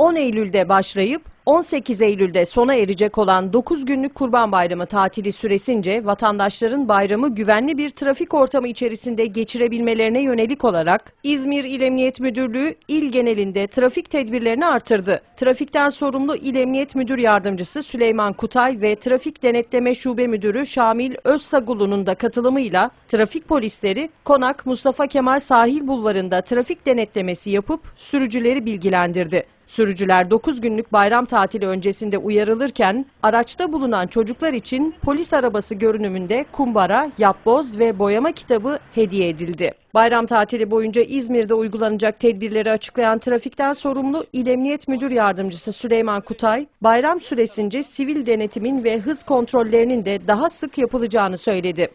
10 Eylül'de başlayıp 18 Eylül'de sona erecek olan 9 günlük Kurban Bayramı tatili süresince vatandaşların bayramı güvenli bir trafik ortamı içerisinde geçirebilmelerine yönelik olarak İzmir İl Emniyet Müdürlüğü il genelinde trafik tedbirlerini artırdı. Trafikten sorumlu İl Emniyet Müdür Yardımcısı Süleyman Kutay ve Trafik Denetleme Şube Müdürü Şamil Özsagulu'nun da katılımıyla trafik polisleri Konak Mustafa Kemal Sahil Bulvarı'nda trafik denetlemesi yapıp sürücüleri bilgilendirdi. Sürücüler 9 günlük bayram tatili öncesinde uyarılırken araçta bulunan çocuklar için polis arabası görünümünde kumbara, yapboz ve boyama kitabı hediye edildi. Bayram tatili boyunca İzmir'de uygulanacak tedbirleri açıklayan trafikten sorumlu İl Emniyet Müdür Yardımcısı Süleyman Kutay, bayram süresince sivil denetimin ve hız kontrollerinin de daha sık yapılacağını söyledi.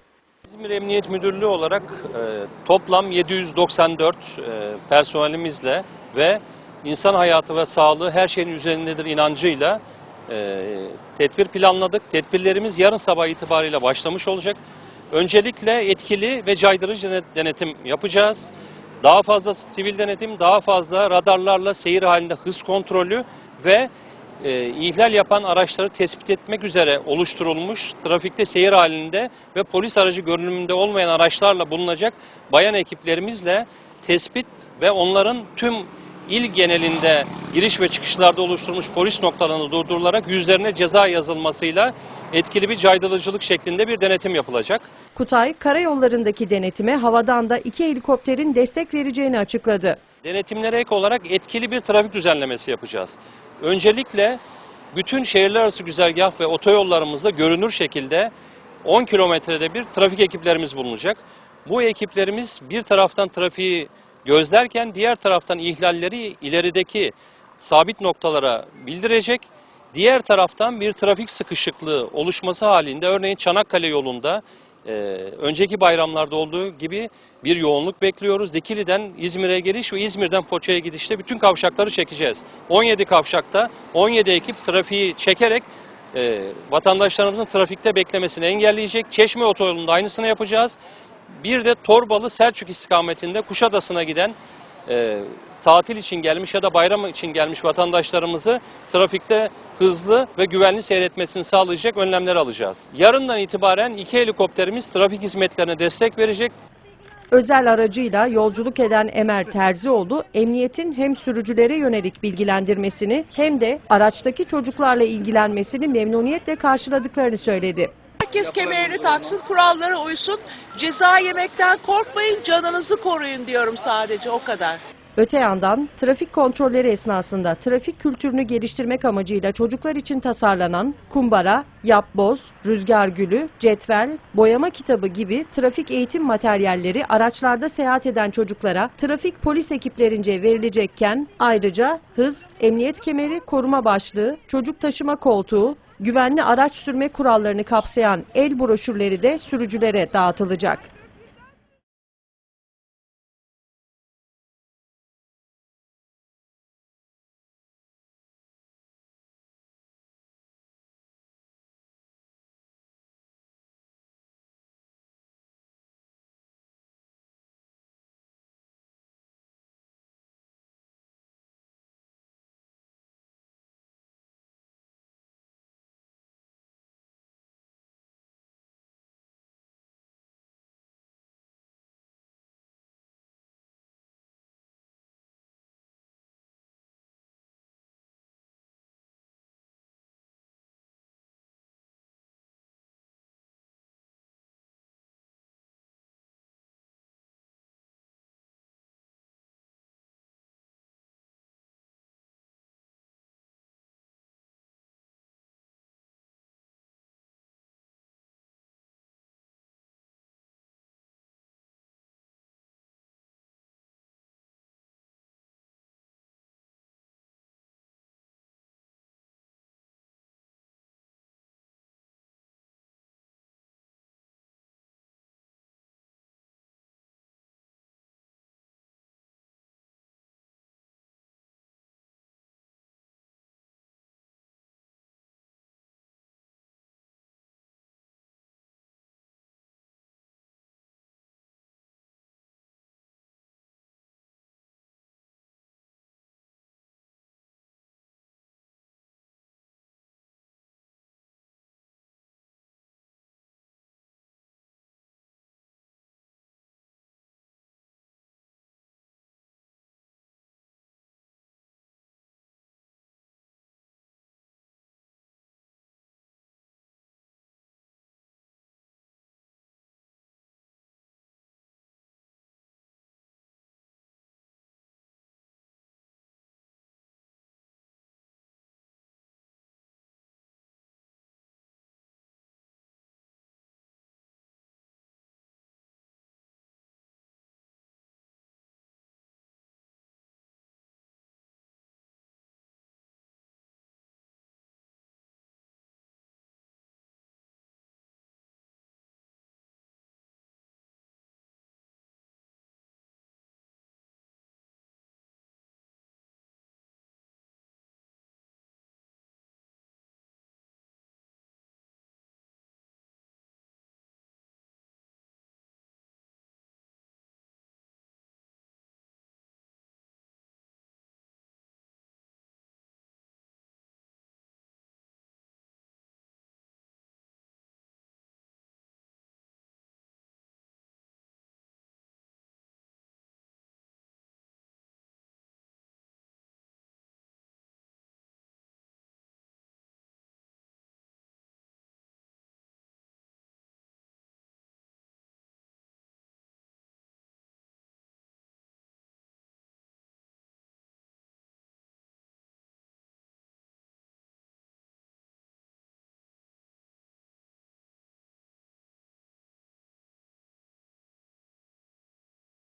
İzmir Emniyet Müdürlüğü olarak e, toplam 794 e, personelimizle ve insan hayatı ve sağlığı her şeyin üzerindedir inancıyla e, tedbir planladık. Tedbirlerimiz yarın sabah itibariyle başlamış olacak. Öncelikle etkili ve caydırıcı denet- denetim yapacağız. Daha fazla sivil denetim, daha fazla radarlarla seyir halinde hız kontrolü ve e, ihlal yapan araçları tespit etmek üzere oluşturulmuş trafikte seyir halinde ve polis aracı görünümünde olmayan araçlarla bulunacak bayan ekiplerimizle tespit ve onların tüm il genelinde giriş ve çıkışlarda oluşturulmuş polis noktalarını durdurularak yüzlerine ceza yazılmasıyla etkili bir caydırıcılık şeklinde bir denetim yapılacak. Kutay, karayollarındaki denetime havadan da iki helikopterin destek vereceğini açıkladı. Denetimlere ek olarak etkili bir trafik düzenlemesi yapacağız. Öncelikle bütün şehirler arası güzergah ve otoyollarımızda görünür şekilde 10 kilometrede bir trafik ekiplerimiz bulunacak. Bu ekiplerimiz bir taraftan trafiği gözlerken diğer taraftan ihlalleri ilerideki sabit noktalara bildirecek. Diğer taraftan bir trafik sıkışıklığı oluşması halinde örneğin Çanakkale yolunda ee, önceki bayramlarda olduğu gibi bir yoğunluk bekliyoruz. Dikili'den İzmir'e geliş ve İzmir'den Foça'ya gidişte bütün kavşakları çekeceğiz. 17 kavşakta 17 ekip trafiği çekerek e, vatandaşlarımızın trafikte beklemesini engelleyecek. Çeşme otoyolunda aynısını yapacağız. Bir de Torbalı Selçuk istikametinde Kuşadası'na giden e, tatil için gelmiş ya da bayram için gelmiş vatandaşlarımızı trafikte hızlı ve güvenli seyretmesini sağlayacak önlemler alacağız. Yarından itibaren iki helikopterimiz trafik hizmetlerine destek verecek. Özel aracıyla yolculuk eden Emel Terzioğlu, emniyetin hem sürücülere yönelik bilgilendirmesini hem de araçtaki çocuklarla ilgilenmesini memnuniyetle karşıladıklarını söyledi. Herkes kemerini taksın, kurallara uysun. Ceza yemekten korkmayın, canınızı koruyun diyorum sadece o kadar. Öte yandan trafik kontrolleri esnasında trafik kültürünü geliştirmek amacıyla çocuklar için tasarlanan kumbara, yapboz, rüzgar gülü, cetvel, boyama kitabı gibi trafik eğitim materyalleri araçlarda seyahat eden çocuklara trafik polis ekiplerince verilecekken ayrıca hız, emniyet kemeri, koruma başlığı, çocuk taşıma koltuğu, güvenli araç sürme kurallarını kapsayan el broşürleri de sürücülere dağıtılacak.